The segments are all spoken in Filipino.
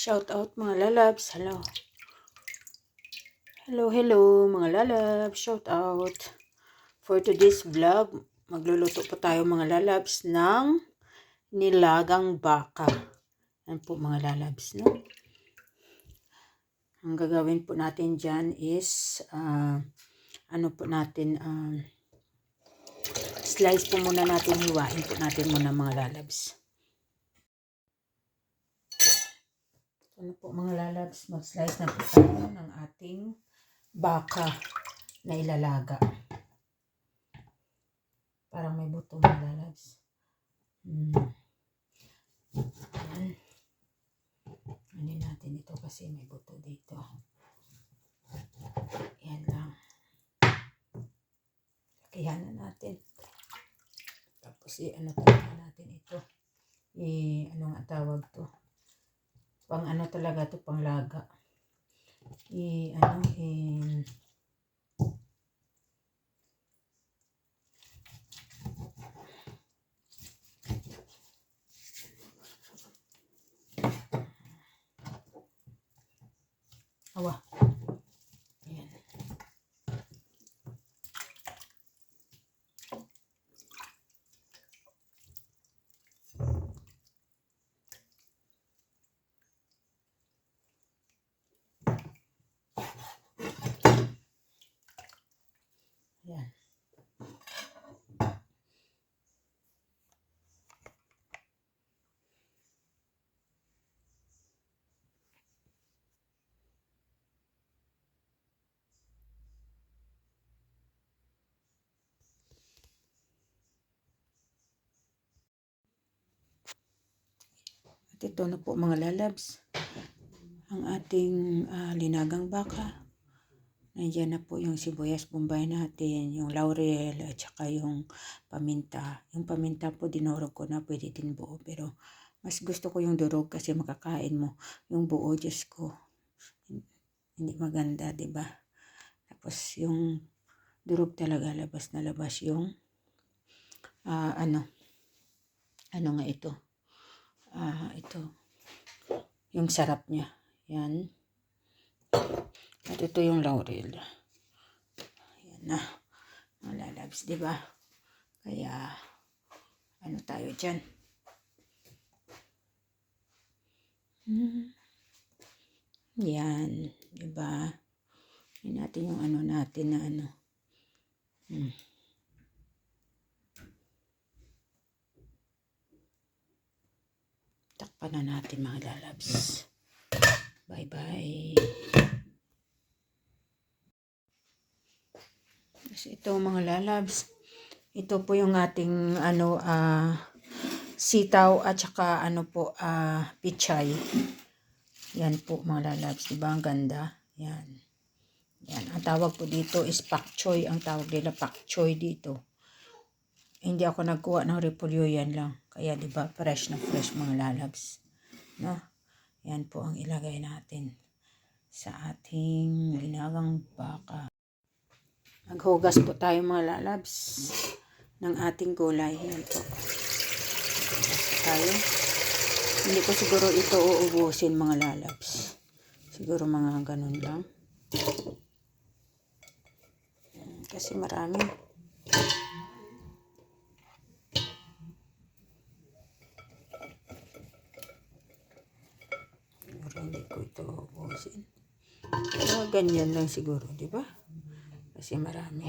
Shout out mga lalabs. Hello. Hello, hello mga lalabs. Shout out. For today's vlog, magluluto po tayo mga lalabs ng nilagang baka. Yan po mga lalabs, no? Ang gagawin po natin dyan is, ah, ano po natin, ah, slice po muna natin, hiwain po natin muna mga lalabs. Ano po mga lalabs, mag-slice na po tayo ng ating baka na ilalaga. Parang may buto mga lalabs. Hmm. Ayan. Ano natin ito kasi may buto dito. Yan lang. Lakihan na natin. Tapos i-ano talaga natin ito. I, ano nga tawag to? Pang ano talaga to pang laga. I ano in awa Ayan. Ayan. Ito na po mga lalabs. Ang ating ah, linagang baka. Nandiyan na po yung sibuyas bombay natin, yung laurel, at saka yung paminta. Yung paminta po dinurog ko na, pwede din buo. Pero mas gusto ko yung durog kasi makakain mo. Yung buo, Diyos ko, hindi maganda, ba? Tapos yung durog talaga, labas na labas yung ah, ano, ano nga ito? Ah, ito. Yung sarap niya. Yan. At ito yung laurel. Ayan na. Mga lalabs, di ba? Kaya, ano tayo dyan? Hmm. Yan, di ba? Yan natin yung ano natin na ano. Hmm. Takpan na natin mga lalabs. Bye-bye. Tapos ito mga lalabs, ito po yung ating ano ah sitaw at saka ano po ah pichay. Yan po mga lalabs, di ba ang ganda? Yan. Yan, ang tawag po dito is pak choy. Ang tawag nila pak choy dito. Hindi ako nagkuha ng repolyo yan lang. Kaya di ba fresh na fresh mga lalabs. No? Yan po ang ilagay natin sa ating linagang baka. Maghugas po tayo mga lalabs ng ating gulay. Yan po. Tayo. Hindi ko siguro ito uubusin mga lalabs. Siguro mga ganun lang. Kasi marami. Ganyan lang siguro, di ba? Kasi marami.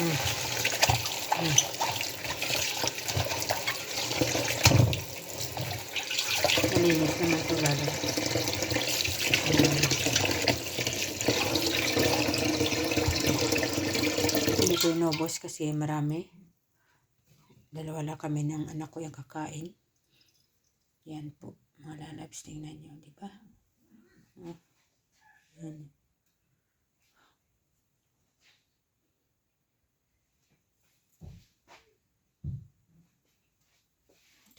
Hmm. Hmm. Malinis naman ito lalo. Hmm. Hindi ko inubos kasi marami. Dalawa lang kami ng anak ko yung kakain. Yan po, mga lalabs, tingnan nyo, di ba? Oh, yan.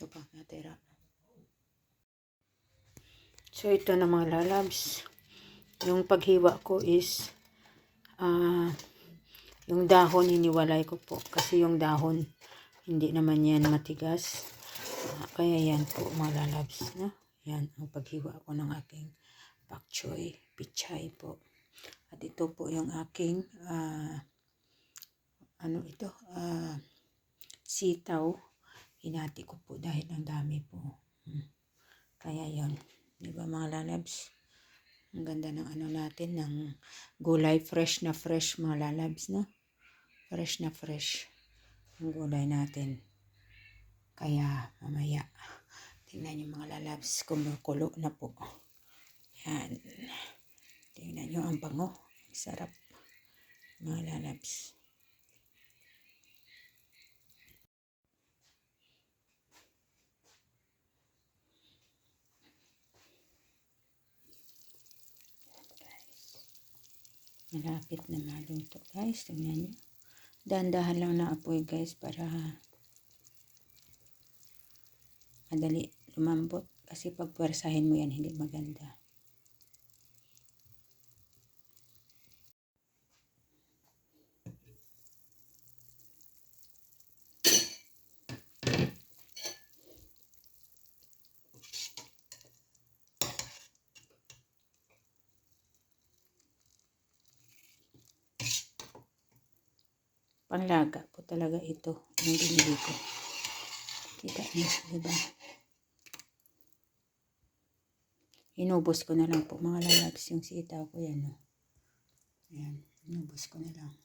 Ito pa, natira. So, ito na mga lalabs. Yung paghiwa ko is, ah, yung dahon, hiniwalay ko po. Kasi yung dahon, hindi naman yan matigas. Ah, kaya yan po, mga lalabs. No? Yan, ang paghiwa ko ng aking pak choy, pichay po. At ito po yung aking, ah, ano ito, ah, sitaw. Hinati ko po dahil ang dami po. Hmm. Kaya yon Di ba mga lalabs? Ang ganda ng ano natin, ng gulay fresh na fresh mga lalabs, no? Fresh na fresh. Ang gulay natin. Kaya mamaya, tingnan niyo mga lalabs, kumukulo na po. Yan. Tingnan niyo ang bango. Ang sarap. Mga lalabs. Malapit na maluto guys. Tingnan nyo. Dahan-dahan lang na apoy guys para madali lumambot. Kasi pag mo yan, hindi maganda. Panglaga po talaga ito. Yung binili ko. Kita niyo, di ba? Inubos ko na lang po mga lalabs yung sitaw ko yan. No? Ayan, inubos ko na lang.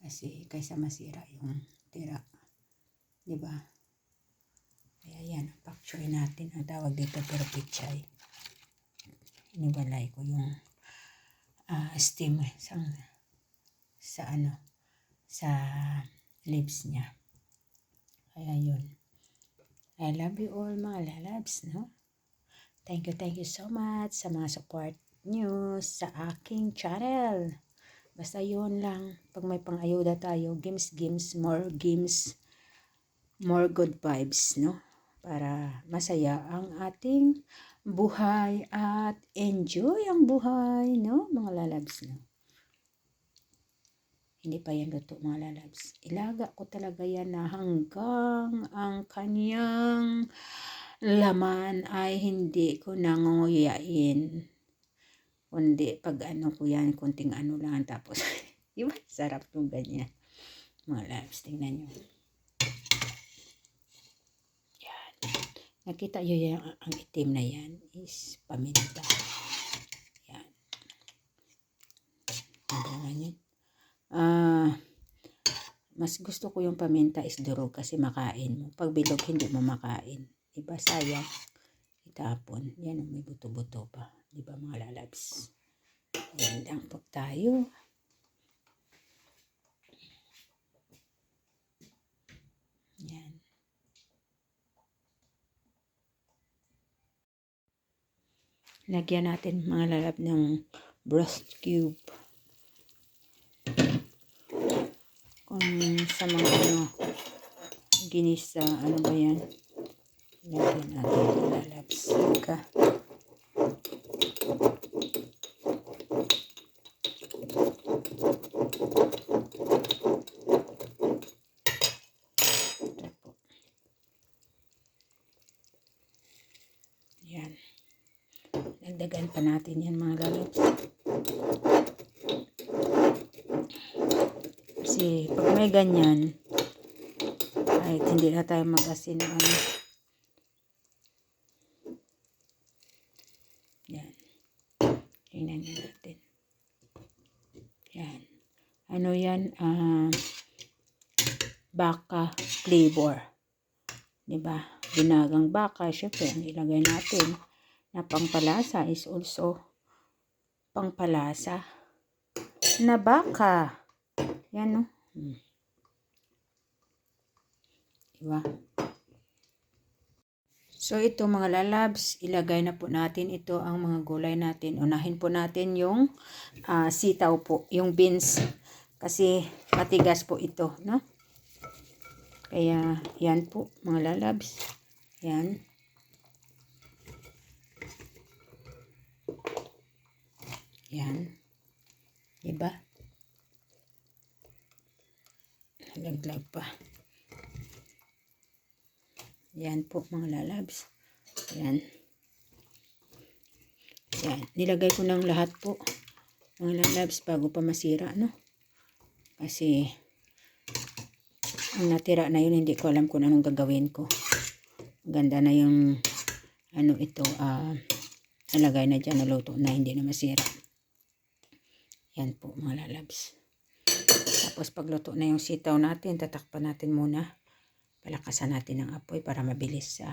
Kasi kaysa masira yung tira. Di ba? Kaya yan, ang pak choy natin. Ang tawag dito pero pichay. Inibalay ko yung ah, steam sa, sa ano, sa lips niya. Kaya yun. I love you all mga lalabs, no? Thank you, thank you so much sa mga support nyo sa aking channel. Basta yun lang. Pag may pang-ayuda tayo, games, games, more games, more good vibes, no? Para masaya ang ating buhay at enjoy ang buhay, no? Mga lalabs, no? Hindi pa yan luto mga lalabs. Ilaga ko talaga yan na hanggang ang kanyang laman ay hindi ko nangunguyain. Kundi pag ano ko yan, kunting ano lang. Tapos, iba, sarap yung ganyan. Mga lalabs, tingnan nyo. Yan. Nakita nyo yan, ang itim na yan is paminta. Yan. Ang yan ah, mas gusto ko yung paminta is durog kasi makain mo. Pag bilog, hindi mo makain. Diba, sayang. Itapon. Yan, may buto-buto pa. Diba, mga lalabs? Yan lang po tayo. Yan. Lagyan natin mga lalab ng breast cube. Kung sa mga ano, ginisa, ano ba yan? Lagyan natin lalabs ka. Yan. Dagdagan pa natin yan mga lalabs. Kasi pag may ganyan, kahit hindi na tayo mag-asin ano. Yan. Tingnan natin. Yan. Ano yan? Uh, baka flavor. Diba? Binagang baka. Siyempre, ang ilagay natin na pangpalasa is also pangpalasa na baka. Yan, no? Hmm. Diba? So ito mga lalabs, ilagay na po natin ito ang mga gulay natin. Unahin po natin yung ah, sitaw po, yung beans. Kasi matigas po ito, no? Kaya yan po mga lalabs. Yan. Yan. Diba? Laglag pa. Yan po mga lalabs. Yan. Yan. Nilagay ko ng lahat po. Mga lalabs bago pa masira, no? Kasi ang natira na yun, hindi ko alam kung anong gagawin ko. Ganda na yung ano ito, ah, nalagay na dyan, naluto na, hindi na masira. Yan po mga lalabs. Tapos pagluto na yung sitaw natin, tatakpan natin muna. Palakasan natin ang apoy para mabilis sa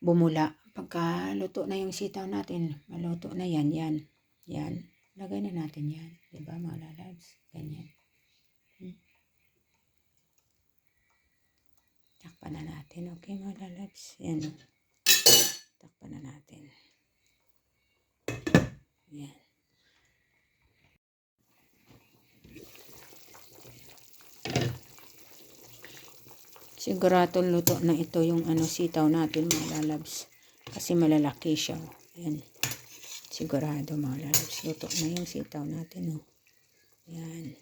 bumula. Pagka luto na yung sitaw natin, maluto na yan, yan. Yan. Lagay na natin yan. Diba mga lalabs? Ganyan. Hmm. Takpan na natin. Okay mga lalabs? Yan. Takpan na natin. Yan. Sigurado luto na ito yung ano sitaw natin mga lalabs. Kasi malalaki siya. oh. Yan. Sigurado mga lalabs. Luto na yung sitaw natin. Oh. Yan.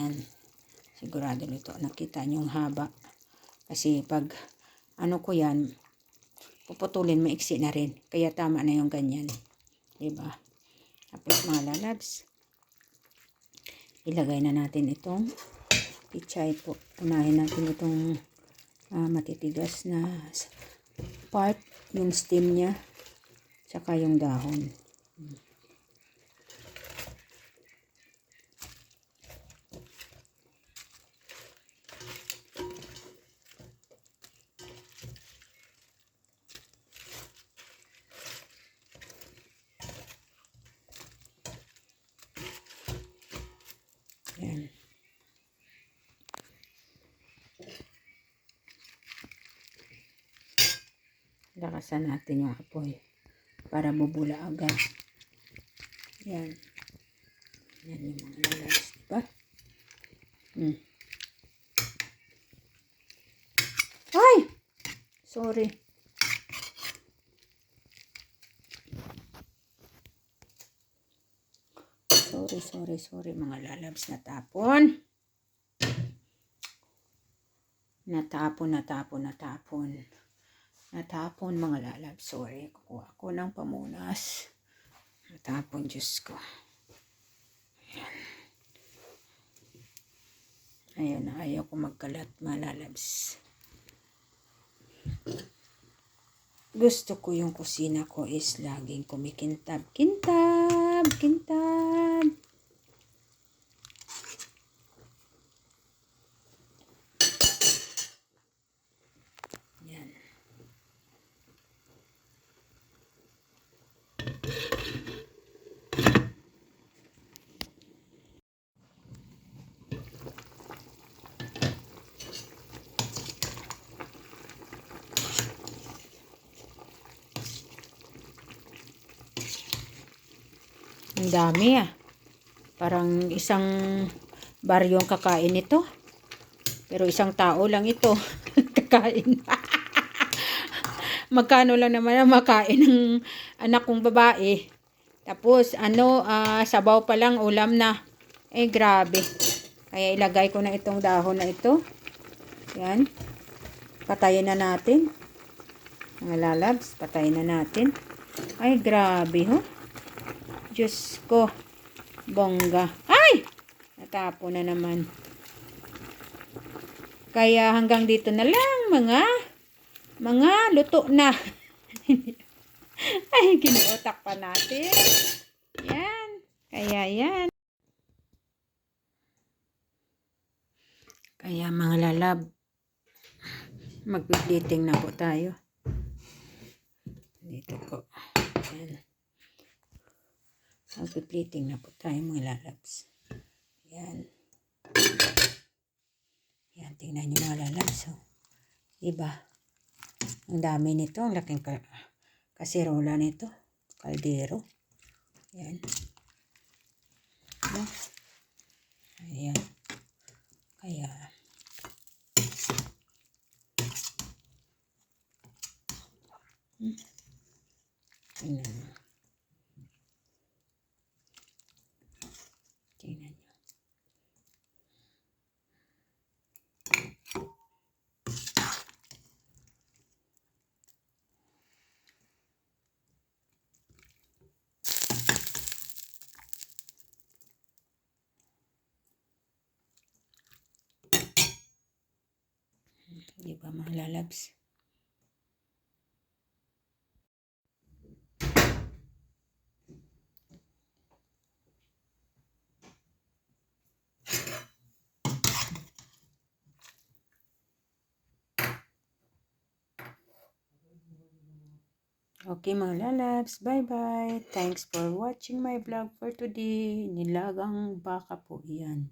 Yan. Sigurado luto. Nakita niyo yung haba. Kasi pag ano ko yan, puputulin maiksi na rin. Kaya tama na yung ganyan. Diba? Tapos mga lalabs, ilagay na natin itong pichay po. Unahin natin itong ah, matitigas na part, yung stem niya, tsaka yung dahon. Yan. Lakasan natin yung apoy para bubula agad. Yan. Yan yung mga lalas, diba? Hmm. Ay! Sorry. Sorry, sorry, sorry mga lalabs. Natapon. Natapon, natapon, natapon. Natapon mga lalab. Sorry. Kukuha ko ng pamunas. Natapon, Diyos ko. Ayan. Ayun na. Ayaw ko magkalat mga lalabs. Gusto ko yung kusina ko is laging kumikintab. Kintab! Kintab! Yan. Ang dami ah. Parang isang baryong kakain ito. Pero isang tao lang ito kakain. Magkano lang naman ang makain ng anak kong babae. Tapos ano, ah, sabaw pa lang ulam na. Eh grabe. Kaya ilagay ko na itong dahon na ito. Yan. Patayin na natin. Mga lalabs, patayin na natin. Ay grabe ho. Diyos ko. Bongga. Ay! Natapo na naman. Kaya hanggang dito na lang mga mga luto na. Ay, ginuutak pa natin. Yan. Kaya yan. Kaya mga lalab, magpipliting na po tayo. Dito po. Yan. Magpipliting na po tayo mga lalabs. Yan. Yan, tingnan nyo mga lalabs. Oh. Diba? Ang dami nito. Ang laking ka kasirola nito. Kaldero. Ayan. Ayan. Ayan. Kaya, hmm. Tingnan nyo. Di ba mga lalabs? Okay mga lalabs, bye-bye. Thanks for watching my vlog for today. Nilagang baka po yan.